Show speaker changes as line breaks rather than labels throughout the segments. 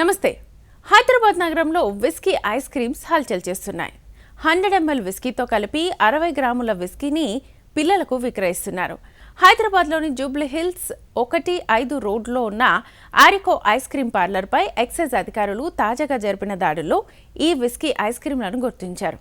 నమస్తే. హైదరాబాద్ నగరంలో whisky ice creams హల్చల్ చేస్తున్నాయి. హండ్రెడ్ ఎంఎల్ విస్కీతో కలిపి అరవై గ్రాముల విస్కీని పిల్లలకు విక్రయిస్తున్నారు. హైదరాబాద్లోని జూబ్లీ హిల్స్ ఒకటి ఐదు రోడ్లో ఉన్న ఆరికో ఐస్ క్రీమ్ పార్లర్పై ఎక్సైజ్ అధికారులు తాజాగా జరిపిన దాడుల్లో ఈ విస్కీ ఐస్ క్రీంలను గుర్తించారు.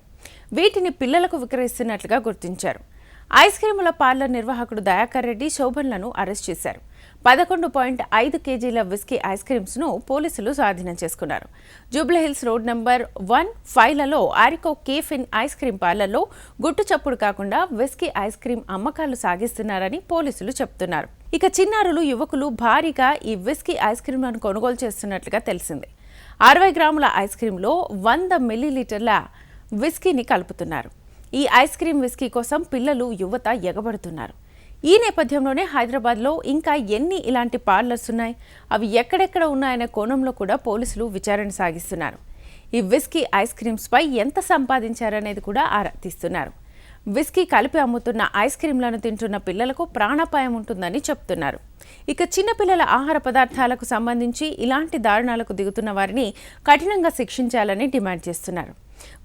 వీటిని పిల్లలకు విక్రయిస్తున్నట్లుగా గుర్తించారు. ఐస్ క్రీముల పార్లర్ నిర్వాహకుడు దయాకర్ రెడ్డి శోభన్లను అరెస్ట్ చేశారు. పదకొండు పాయింట్ ఐదు కేజీల విస్కీ ఐస్ క్రీమ్స్ను పోలీసులు స్వాధీనం చేసుకున్నారు. జూబ్లీహిల్స్ రోడ్ నంబర్ వన్ ఫైవ్లలో ఆరికో కేఫిన్ ఐస్ క్రీమ్ పార్లర్లో గుట్టు చప్పుడు కాకుండా విస్కీ ఐస్ క్రీమ్ అమ్మకాలు సాగిస్తున్నారని పోలీసులు చెప్తున్నారు. ఇక చిన్నారులు యువకులు భారీగా ఈ విస్కీ ఐస్ క్రీమ్లను కొనుగోలు చేస్తున్నట్లుగా తెలిసింది. అరవై గ్రాముల ఐస్ క్రీంలో వంద మిల్లీలీటర్ల విస్కీని కలుపుతున్నారు. ఈ ఐస్ క్రీమ్ విస్కీ కోసం పిల్లలు యువత ఎగబడుతున్నారు. ఈ నేపథ్యంలోనే హైదరాబాద్లో ఇంకా ఎన్ని ఇలాంటి పార్లర్స్ ఉన్నాయి? అవి ఎక్కడెక్కడ ఉన్నాయనే కోణంలో కూడా పోలీసులు విచారణ సాగిస్తున్నారు. ఈ విస్కీ ఐస్ క్రీమ్స్పై ఎంత సంపాదించారనేది కూడా ఆరా తీస్తున్నారు. విస్కీ కలిపి అమ్ముతున్న ఐస్ క్రీంలను తింటున్న పిల్లలకు ప్రాణాపాయం ఉంటుందని చెప్తున్నారు. ఇక చిన్నపిల్లల ఆహార పదార్థాలకు సంబంధించి ఇలాంటి దారుణాలకు దిగుతున్న వారిని కఠినంగా శిక్షించాలని డిమాండ్ చేస్తున్నారు.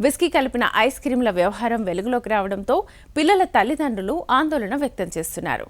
విస్కీ కలిపిన ఐస్ క్రీంల వ్యవహారం వెలుగులోకి రావడంతో పిల్లల తల్లిదండ్రులు ఆందోళన వ్యక్తం చేస్తున్నారు.